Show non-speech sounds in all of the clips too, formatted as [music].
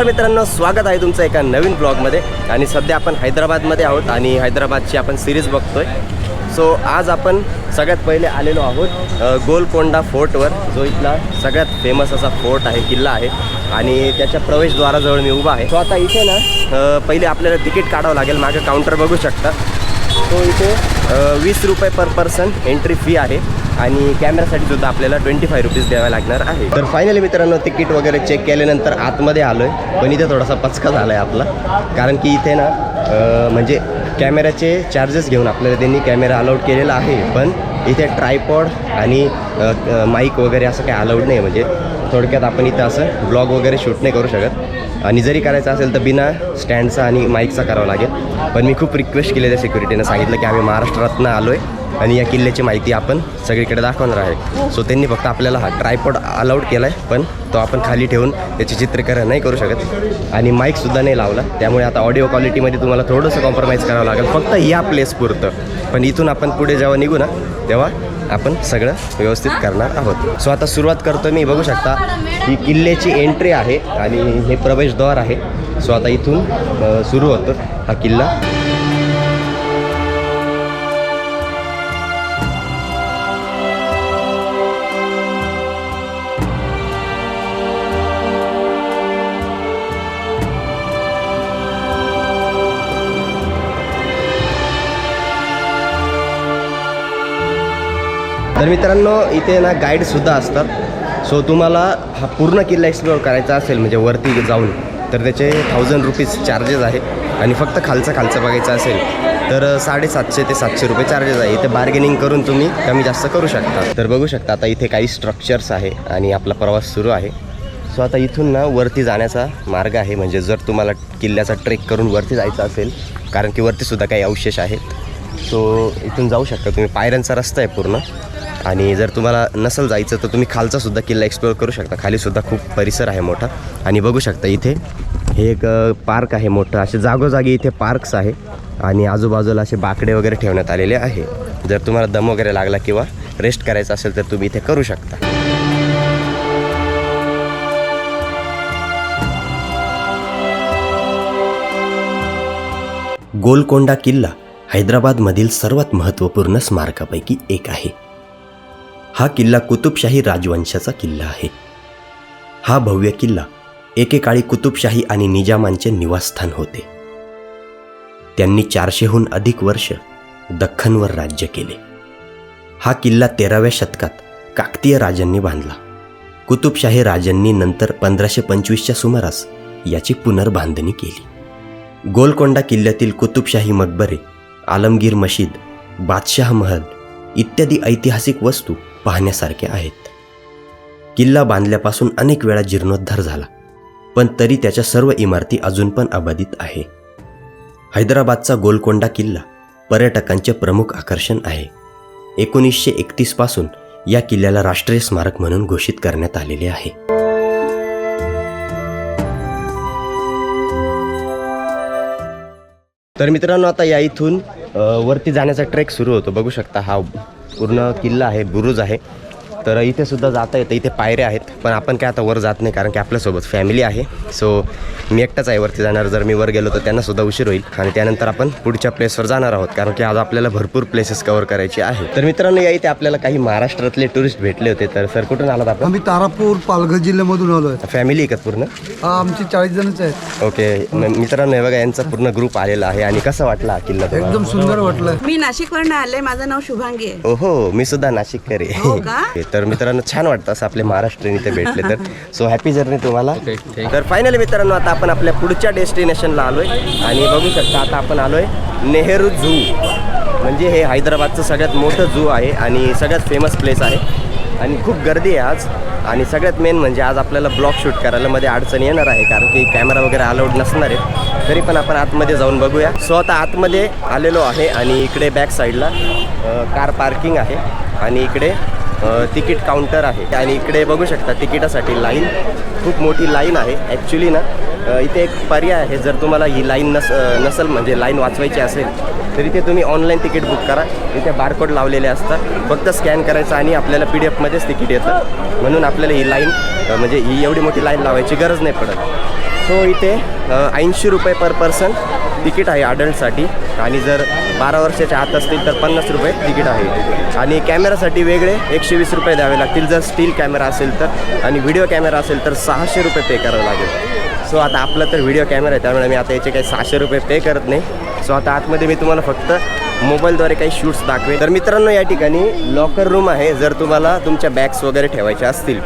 नमस्कार मित्रांनो स्वागत आहे तुमचं एका नवीन ब्लॉगमध्ये. आणि सध्या आपण हैदराबादमध्ये आहोत आणि हैदराबादची आपण सिरीज बघतोय. सो आज आपण सगळ्यात पहिले आलेलो आहोत गोलकोंडा फोर्टवर जो इथला सगळ्यात फेमस असा फोर्ट आहे किल्ला आहे. आणि त्याच्या प्रवेशद्वाराजवळ मी उभा आहे. सो आता इथे ना पहिले आपल्याला तिकीट काढावं लागेल मागे काउंटर बघू शकता. तो इथे वीस रुपये पर पर्सन एंट्री फी आहे आणि कॅमेरासाठी सुद्धा आपल्याला ट्वेंटी फाय रुपीज द्यावा लागणार आहे. तर फायनली मित्रांनो तिकीट वगैरे चेक केल्यानंतर आतमध्ये आलो आहे पण इथे थोडासा पचका झाला आहे आपला. कारण की इथे ना म्हणजे कॅमेऱ्याचे चार्जेस घेऊन आपल्याला त्यांनी कॅमेरा अलाउड केलेला आहे. पण इथे ट्रायपॉड आणि माईक वगैरे असं काही अलाउड नाही. म्हणजे थोडक्यात आपण इथं असं ब्लॉग वगैरे शूट नाही करू शकत. आणि जरी करायचं असेल तर बिना स्टँडचा आणि माईकचा करावं लागेल. पण मी खूप रिक्वेस्ट केले त्या सिक्युरिटीनं सांगितलं की आम्ही महाराष्ट्रातनं आलो आहे आणि या किल्ल्याची माहिती आपण सगळीकडे दाखवणार आहे. सो त्यांनी फक्त आपल्याला हा ट्रायपॉड अलाउड केला आहे पण तो आपण खाली ठेवून त्याचे चित्रीकरण नाही करू शकत. आणि माईकसुद्धा नाही लावला. त्यामुळे आता ऑडिओ क्वालिटीमध्ये तुम्हाला थोडंसं कॉम्प्रोमाइज करावं लागेल. फक्त या प्लेस पुरतं. पण इथून आपण पुढे जेव्हा निघू ना तेव्हा आपण सगळं व्यवस्थित करणार आहोत. सो आता सुरुवात करतो मी. बघू शकता ही किल्ल्याची एंट्री आहे आणि हे प्रवेशद्वार आहे. सो आता इथून सुरू होतो हा किल्ला. तर मित्रांनो इथे ना गाईडसुद्धा असतात. सो तुम्हाला हा पूर्ण किल्ला एक्सप्लोअर करायचा असेल म्हणजे वरती जाऊन तर त्याचे थाउजंड रुपीज चार्जेस आहे आणि फक्त खालचं खालचं बघायचं असेल तर साडेसातशे ते सातशे रुपये चार्जेस आहे. इथे बार्गेनिंग करून तुम्ही कमी जास्त करू शकता. तर बघू शकता आता इथे काही स्ट्रक्चर्स आहे आणि आपला प्रवास सुरू आहे. सो आता इथून ना वरती जाण्याचा मार्ग आहे. म्हणजे जर तुम्हाला किल्ल्याचा ट्रेक करून वरती जायचं असेल कारण की वरतीसुद्धा काही अवशेष आहेत. सो इथून जाऊ शकता तुम्ही. पायऱ्यांचा रस्ता आहे पूर्ण. आणि जर तुम्हाला नसेल जायचं तर तुम्ही खालचा सुद्धा किल्ला एक्सप्लोअर करू शकता. खालीसुद्धा खूप परिसर आहे मोठा. आणि बघू शकता इथे हे एक पार्क आहे मोठं. असे जागोजागी इथे पार्क्स आहे. आणि आजूबाजूला असे बाकडे वगैरे ठेवण्यात आलेले आहे. जर तुम्हाला दम वगैरे लागला किंवा रेस्ट करायचा असेल तर तुम्ही इथे करू शकता. गोलकोंडा किल्ला हैदराबादमधील सर्वात महत्त्वपूर्ण स्मारकापैकी एक आहे. हा किल्ला कुतुबशाही राजवंशाचा किल्ला आहे. हा भव्य किल्ला एकेकाळी कुतुबशाही आणि निजामांचे निवासस्थान होते. त्यांनी चारशेहून अधिक वर्ष दख्खनवर राज्य केले. हा किल्ला तेराव्या शतकात काकतीय राजांनी बांधला. कुतुबशाही राजांनी नंतर पंधराशे पंचवीसच्या सुमारास याची पुनर्बांधणी केली. गोलकोंडा किल्ल्यातील कुतुबशाही मकबरे आलमगीर मशीद बादशाह महल इत्यादी ऐतिहासिक वस्तू पाहण्यासारखे आहेत. किल्ला बांधल्यापासून अनेक वेळा जीर्णोद्धार झाला पण तरी त्याच्या सर्व इमारती अजून पण अबाधित आहे. हैदराबादचा गोलकोंडा किल्ला पर्यटकांचे प्रमुख आकर्षण आहे. एकोणीसशे एकतीसपासून या किल्ल्याला राष्ट्रीय स्मारक म्हणून घोषित करण्यात आलेले आहे. तर मित्रांनो आता या इथून वरती जाण्याचा ट्रेक सुरू होतो. बघू शकता हा पूर्ण किल्ला आहे बुरुज आहे. तर इथे सुद्धा जाता येतं. इथे पायऱ्या आहेत. पण आपण काय आता वर जात नाही कारण की आपल्यासोबत फॅमिली आहे. सो मी एकटाच आहे वरती जाणार. जर मी वर गेलो तर त्यांना सुद्धा उशीर होईल. आणि त्यानंतर आपण पुढच्या प्लेसवर जाणार आहोत. कारण की आज आपल्याला भरपूर प्लेसेस कव्हर करायचे आहे. तर मित्रांनो या इथे आपल्याला काही महाराष्ट्रातले टुरिस्ट भेटले होते. तर सर कुठून आलात आपण? आम्ही तारापूर पालघर जिल्ह्यामधून आलोय. फॅमिली का पूर्ण? हा आमचे चाळीस जणच आहेत. ओके मित्रांनो हे बघा यांचा पूर्ण ग्रुप आलेला आहे. आणि कसा वाटला हा किल्ला तुम्हाला? एकदम सुंदर वाटलं. मी नाशिकवरनं आले. माझं नाव शुभांगी आहे. ओहो मी सुद्धा नाशिककर हो आहे का? [laughs] तर मित्रांनो छान वाटतं असं आपले महाराष्ट्रीयन इथे भेटले तर. सो हॅपी जर्नी तुम्हाला. तर फायनली मित्रांनो आता आपण आपल्या पुढच्या डेस्टिनेशनला आलोय. आणि बघू शकता आता आपण आलोय नेहरू झू म्हणजे हे हैदराबादचं सगळ्यात मोठं झू आहे आणि सगळ्यात फेमस प्लेस आहे. आणि खूप गर्दी आहे आज. आणि सगळ्यात मेन म्हणजे आज आपल्याला ब्लॉग शूट करायला मध्ये अडचण येणार आहे कारण की कॅमेरा वगैरे अलाउड नसणार आहे. तरी पण आपण आतमध्ये जाऊन बघूया. सो आता आतमध्ये आलेलो आहे आणि इकडे बॅक साईडला कार पार्किंग आहे. आणि इकडे तिकीट काउंटर आहे. आणि इकडे बघू शकता तिकिटासाठी लाईन. खूप मोठी लाईन आहे. ॲक्च्युली ना इथे एक पर्याय आहे. जर तुम्हाला ही लाईन नस नसेल म्हणजे लाईन वाचवायची असेल तर इथे तुम्ही ऑनलाईन तिकीट बुक करा. इथे बारकोड लावलेले असतात. फक्त स्कॅन करायचं आणि आपल्याला पी डी एफमध्येच तिकीट येतं. म्हणून आपल्याला ही लाईन म्हणजे ही एवढी मोठी लाईन लावायची गरज नाही पडत. सो इथे ऐंशी रुपये पर पर्सन तिकीट आहे अडल्टसाठी आणि जर बारा वर्षाच्या आत असतील तर पन्नास रुपये तिकीट आहे. आणि कॅमेरासाठी वेगळे एकशे वीस रुपये द्यावे लागतील. जर स्टील कॅमेरा असेल तर आणि व्हिडिओ कॅमेरा असेल तर सहाशे रुपये पे करावं लागेल. सो आता आपला तर व्हिडिओ कॅमेरा आहे. त्यामुळे मी आता याचे काही सहाशे रुपये पे करत नाही. सो आता आतमध्ये मी तुम्हाला फक्त मोबाईलद्वारे काही शूट्स दाखवे तर मित्रांनो या ठिकाणी लॉकर रूम आहे. जर तुम्हाला तुमच्या बॅग्स वगैरे ठेवायच्या असतील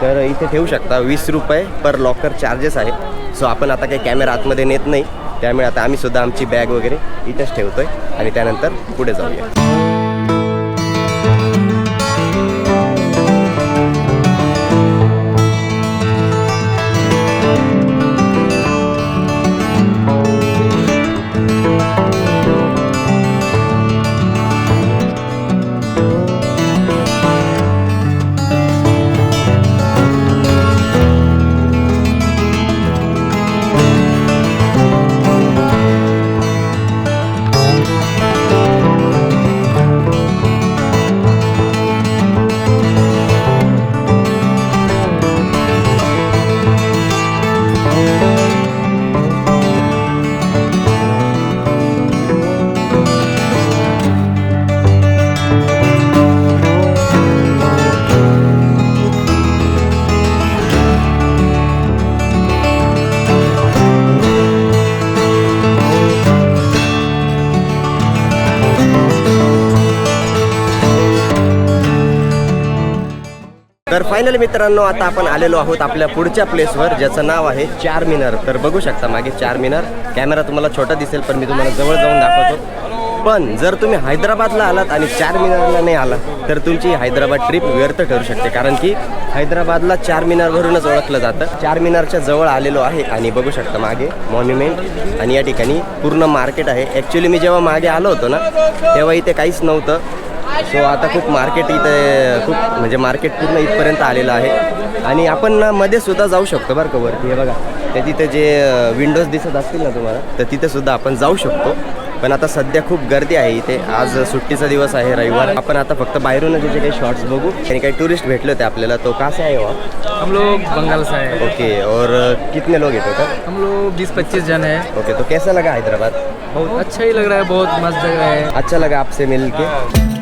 तर इथे ठेवू शकता. वीस रुपये पर लॉकर चार्जेस आहे. सो आपण आता काही कॅमेरा आतमध्ये नेत नाही. त्यामुळे आता आम्ही सुद्धा आमची बॅग वगैरे इथेच ठेवतोय आणि त्यानंतर पुढे जाऊया. फायनल मित्रांनो आता आपण आलेलो आहोत आपल्या पुढच्या प्लेसवर ज्याचं नाव आहे चार मिनार तर बघू शकता मागे चार मिनार कॅमेरा तुम्हाला छोटा दिसेल पण मी तुम्हाला जवळ जाऊन दाखवतो. पण जर तुम्ही हैदराबादला आलात आणि चार मिनारला नाही आलात तर तुमची हैदराबाद ट्रिप व्यर्थ ठरू शकते. कारण की हैदराबादला चार मिनारवरूनच ओळखलं जातं. चार मिनारच्या जवळ आलेलो आहे आणि बघू शकता मागे मॉन्युमेंट आणि या ठिकाणी पूर्ण मार्केट आहे. ॲक्च्युली मी जेव्हा मागे आलो होतो ना तेव्हा इथे काहीच नव्हतं. सो आता खूप मार्केट इथे खूप म्हणजे मार्केट पूर्ण इथपर्यंत आलेलं आहे. आणि आपण ना मध्ये सुद्धा जाऊ शकतो बरं का वरती. हे बघा त्या तिथे जे विंडोज दिसत असतील ना तुम्हाला तर तिथे सुद्धा आपण जाऊ शकतो. पण आता सध्या खूप गर्दी आहे इथे. आज सुट्टीचा दिवस आहे रविवार. आपण आता फक्त बाहेरूनच त्याचे काही शॉर्ट्स बघू आणि काही टुरिस्ट भेटले होते आपल्याला तो कसा आहे वहाँ हम लोग बंगाल से आए हैं। ओके और कितने लोग येतो का हम लोग बीस पच्चीस जन हैं। ओके तो कैसा लगा हैदराबाद? बहुत अच्छा ही लग रहा है बहुत मस्त जगह है। अच्छा लगा आपसे मिल के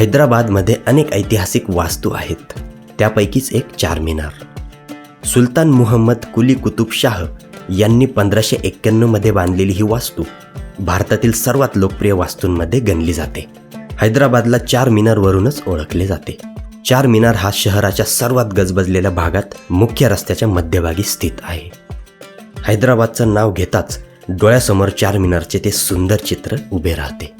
हैदराबादमध्ये अनेक ऐतिहासिक वास्तू आहेत. त्यापैकीच एक चारमिनार. सुलतान मुहम्मद कुली कुतुबशाह यांनी पंधराशे एक्क्याण्णवमध्ये बांधलेली ही वास्तू भारतातील सर्वात लोकप्रिय वास्तूंमध्ये गणली जाते. हैदराबादला चार मिनारवरूनच ओळखले जाते. चार मिनार हा शहराच्या सर्वात गजबजलेल्या भागात मुख्य रस्त्याच्या मध्यभागी स्थित आहे. हैदराबादचं नाव घेताच डोळ्यासमोर चार मिनारचे ते सुंदर चित्र उभे राहते.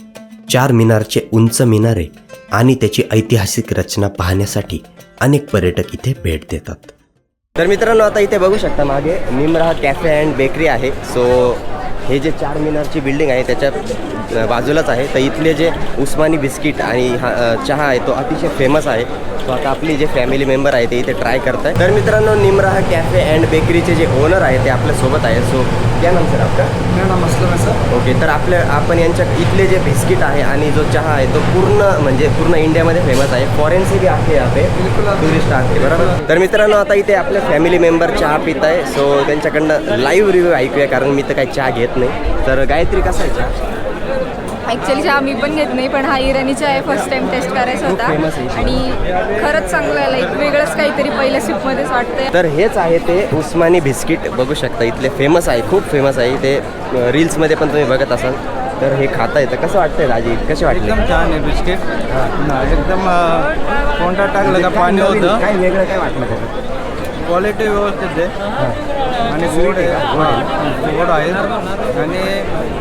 चार मिनारचे उंच मिनारे आणि त्याची ऐतिहासिक रचना पाहण्यासाठी अनेक पर्यटक इथे भेट देतात. तर मित्रांनो आता इथे बघू शकता मागे निमरा कॅफे अँड बेकरी आहे. सो हे जे चार मिनारची बिल्डिंग आहे त्याच्या बाजूलाच आहे. तर इथले जे उस्मानी बिस्किट आणि हा चहा आहे तो अतिशय फेमस आहे. सो आता आपली जे फॅमिली मेंबर आहे ते इथे ट्राय करताय. तर मित्रांनो निमरा कॅफे अँड बेकरीचे जे ओनर आहे ते आपल्यासोबत आहे. सो क्या नाम सर आपका? मेरा नाम असलम है सर. ओके तर आपल्या आपण यांच्या इथले जे बिस्किट आहे आणि जो चहा आहे तो पूर्ण म्हणजे पूर्ण इंडियामध्ये फेमस आहे. फॉरेन से भी आते यहाँ पे. टुरिस्ट आते बरोबर? तर मित्रांनो आता इथे आपले फॅमिली मेंबर चहा पित आहे सो त्यांच्याकडनं लाईव्ह रिव्ह्यू ऐकूया कारण मी तर काही चहा घेत नाही. तर गायत्री कसा आहे चहा? ॲक्च्युली चहा मी पण घेत नाही पण हा इराणी चहा आहे फर्स्ट टाइम टेस्ट करायचा होता. आणि खरंच चांगलं आहे लाईक वेगळंच काहीतरी पहिल्या सिपमध्येच वाटतंय. तर हेच आहे ते उस्मानी बिस्किट. बघू शकता इथले फेमस आहे खूप फेमस आहे. ते रील्समध्ये पण तुम्ही बघत असाल. तर हे खाता येतं. कसं वाटतंय राजी कसे वाटले? एकदम छान आहे बिस्किट. एकदम तोंडात टाकलं का पाणी होतं. काय वेगळं काय वाटलं त्याचं? क्वालिटी व्यवस्थित आहे. आणि गोड आहे गोड आहे. आणि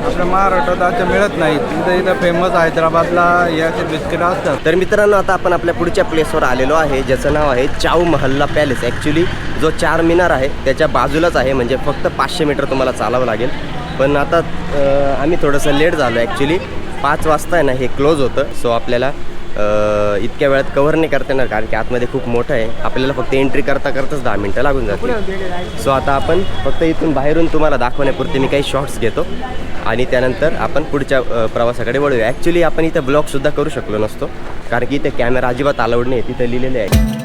आपल्या महाराष्ट्रात आता मिळत नाही. तिथं इथं फेमस हैदराबादला याचे बिस्किट असतात. तर मित्रांनो आता आपण आपल्या पुढच्या प्लेसवर आलेलो आहे. ज्याचं नाव आहे चाऊ महल्ला पॅलेस ॲक्च्युली जो चार मिनार आहे त्याच्या बाजूलाच आहे. म्हणजे फक्त पाचशे मीटर तुम्हाला चालावं लागेल. पण आता आम्ही थोडंसं लेट झालो ॲक्च्युली पाच वाजता आहे ना हे क्लोज होतं. सो आपल्याला इतक्या वेळात कव्हर नाही करता येणार कारण की आतमध्ये खूप मोठं आहे. आपल्याला फक्त एंट्री करता करताच दहा मिनटं लागून जातील. सो आता आपण फक्त इथून बाहेरून तुम्हाला दाखवण्यापुरते मी काही शॉर्ट्स घेतो. आणि त्यानंतर आपण पुढच्या प्रवासाकडे वळूया. ॲक्च्युली आपण इथं ब्लॉगसुद्धा करू शकलो नसतो कारण की इथे कॅमेरा अजिबात अलाउड नाही तिथे लिहिलेले आहे.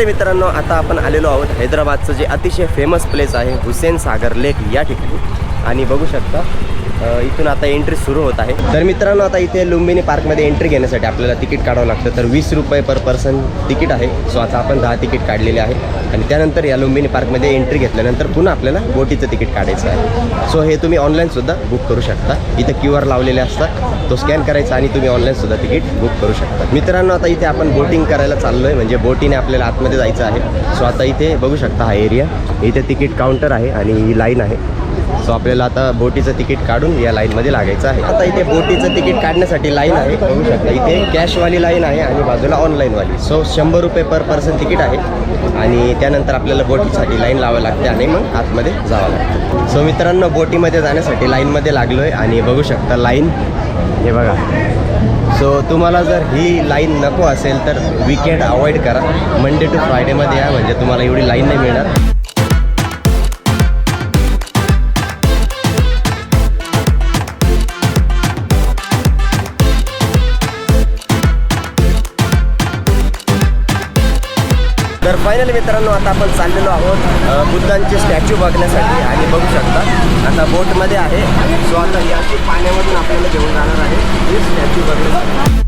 चले मित्रांनो आता आपण आलेलो आहोत हैदराबादचं जे अतिशय फेमस प्लेस आहे हुसेन सागर लेक या ठिकाणी. आणि बघू शकता इथून आता एंट्री सुरू होत आहे. तर मित्रांनो आता इथे लुंबिनी पार्कमध्ये एंट्री घेण्यासाठी आपल्याला तिकीट काढावं लागतं. तर वीस रुपये पर पर्सन तिकीट आहे. सो आता आपण दहा तिकीट काढलेले आहे. आणि त्यानंतर या लुंबिनी पार्कमध्ये एंट्री घेतल्यानंतर पुन्हा आपल्याला बोटीचं तिकीट काढायचं आहे. सो हे तुम्ही ऑनलाईनसुद्धा बुक करू शकता. इथं क्यू आर लावलेले असतात. तो स्कॅन करायचा आणि तुम्ही ऑनलाईनसुद्धा तिकीट बुक करू शकता. मित्रांनो आता इथे आपण बोटिंग करायला चाललो आहे म्हणजे बोटीने आपल्याला आतमध्ये जायचं आहे. सो आता इथे बघू शकता हा एरिया इथे तिकीट काउंटर आहे आणि ही लाईन आहे. सो आपल्याला आता बोटीचं तिकीट काढून या लाईनमध्ये लागायचं आहे. आता इथे बोटीचं तिकीट काढण्यासाठी लाईन आहे. बघू शकता इथे कॅशवाली लाईन आहे आणि बाजूला ऑनलाईनवाली. सो शंभर रुपये पर पर्सन तिकीट आहे. आणि त्यानंतर आपल्याला बोटीसाठी लाईन लावावी लागते आणि मग आतमध्ये जावं लागतं. सो मित्रांनो बोटीमध्ये जाण्यासाठी लाईनमध्ये लागलो आहे आणि बघू शकता लाईन. हे बघा. सो तुम्हाला जर ही लाईन नको असेल तर विकेंड अवॉइड करा. मंडे टू फ्रायडेमध्ये या म्हणजे तुम्हाला एवढी लाईन नाही मिळणार. फायनली मित्रांनो आता आपण चाललेलो आहोत बुद्धांचे स्टॅच्यू बघण्यासाठी आणि बघू शकता आता बोटमध्ये आहे. सो आता याची पाण्यामधून आपल्याला घेऊन जाणार आहे हे स्टॅच्यू बघण्यासाठी.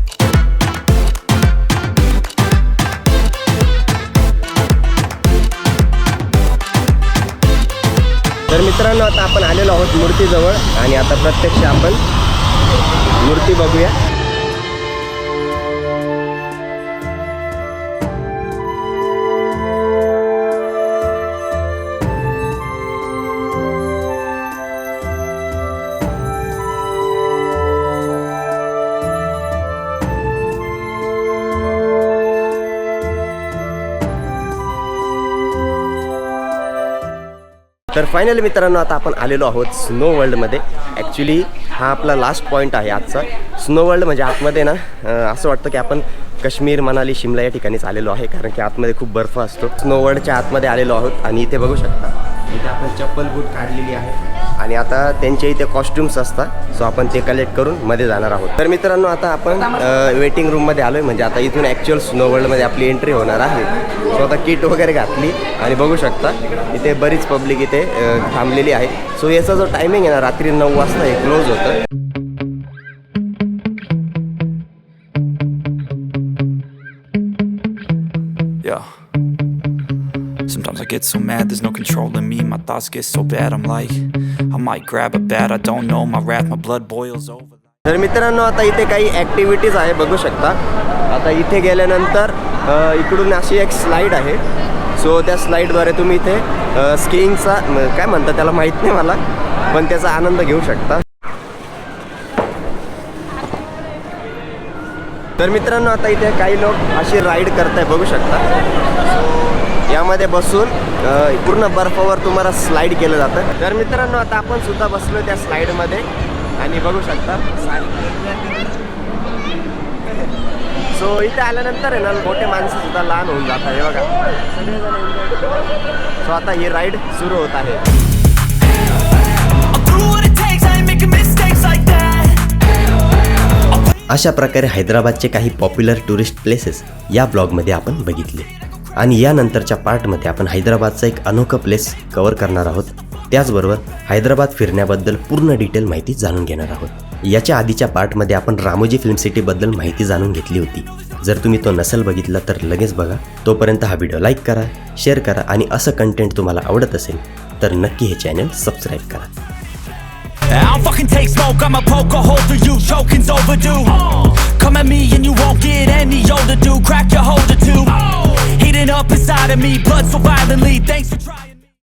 तर मित्रांनो आता आपण आलेलो आहोत मूर्तीजवळ आणि आता प्रत्यक्ष आपण मूर्ती बघूया. तर फायनली मित्रांनो आता आपण आलेलो आहोत स्नो वर्ल्डमध्ये ॲक्च्युली हा आपला लास्ट पॉईंट आहे आजचा. स्नो वर्ल्ड म्हणजे आतमध्ये ना असं वाटतं की आपण काश्मीर मनाली शिमला या ठिकाणीच आलेलो आहे कारण की आतमध्ये खूप बर्फ असतो. स्नो वर्ल्डच्या आतमध्ये आलेलो आहोत आणि इथे बघू शकता. इथे आपण चप्पल बूट काढलेली आहे. आणि आता त्यांच्या इथे कॉस्ट्युम्स असतात. सो आपण ते कलेक्ट करून मध्ये जाणार आहोत. तर मित्रांनो आता आपण वेटिंग रूममध्ये आलो आहे म्हणजे आता इथून ॲक्च्युअल स्नो वर्ल्डमध्ये आपली एंट्री होणार आहे. सो आता किट वगैरे घातली आणि बघू शकता इथे बरीच पब्लिक इथे थांबलेली आहे. सो याचा जो टायमिंग आहे ना रात्री नऊ वाजता हे क्लोज होतं. Sometimes I get so mad, there's no controlling me. My thoughts get so bad, I'm like, I might grab a bat, I don't know. My wrath, my blood boils over. तर मित्रांनो आता इथे काही activities आहे बघू शकता आता इथे गेल्यानंतर अ, इकडून अशी एक स्लाईड आहे सो त्या स्लाईडद्वारे तुम्ही इथे स्कीइंगचा काय म्हणतात त्याला माहीत नाही मला पण त्याचा आनंद घेऊ शकता तर मित्रांनो आता इथे काही लोक अशी राईड करताय बघू शकता यामध्ये बसून पूर्ण बर्फावर तुम्हाला स्लाईड केलं जातं. तर मित्रांनो आता आपण सुद्धा बसलो त्या स्लाईडमध्ये आणि बघू शकता सो इथे आल्यानंतर आहे ना मोठे माणसं सुद्धा लहान होऊन जातात आहे बघा. सो आता ही राईड सुरू होत आहे. अशा प्रकारे हैदराबादचे काही पॉप्युलर टुरिस्ट प्लेसेस या ब्लॉगमध्ये आपण बघितले. आणि यानंतरच्या पार्टमध्ये आपण हैदराबादचा एक अनोखा प्लेस कव्हर करणार आहोत त्याचबरोबर हैदराबाद फिरण्याबद्दल पूर्ण डिटेल माहिती जाणून घेणार आहोत याच्या आधीच्या पार्टमध्ये आपण रामोजी फिल्म सिटीबद्दल माहिती जाणून घेतली होती जर तुम्ही तो नसेल बघितला तर लगेच बघा तोपर्यंत हा व्हिडिओ लाईक करा शेअर करा आणि असं कंटेंट तुम्हाला आवडत असेल तर नक्की हे चॅनल सबस्क्राईब करा I don't fucking take smoke, I'ma poke a hole through you, choking's overdue. Come at me and you won't get any older, dude. Crack your holder too. Heating up inside of me, blood so violently. Thanks for trying.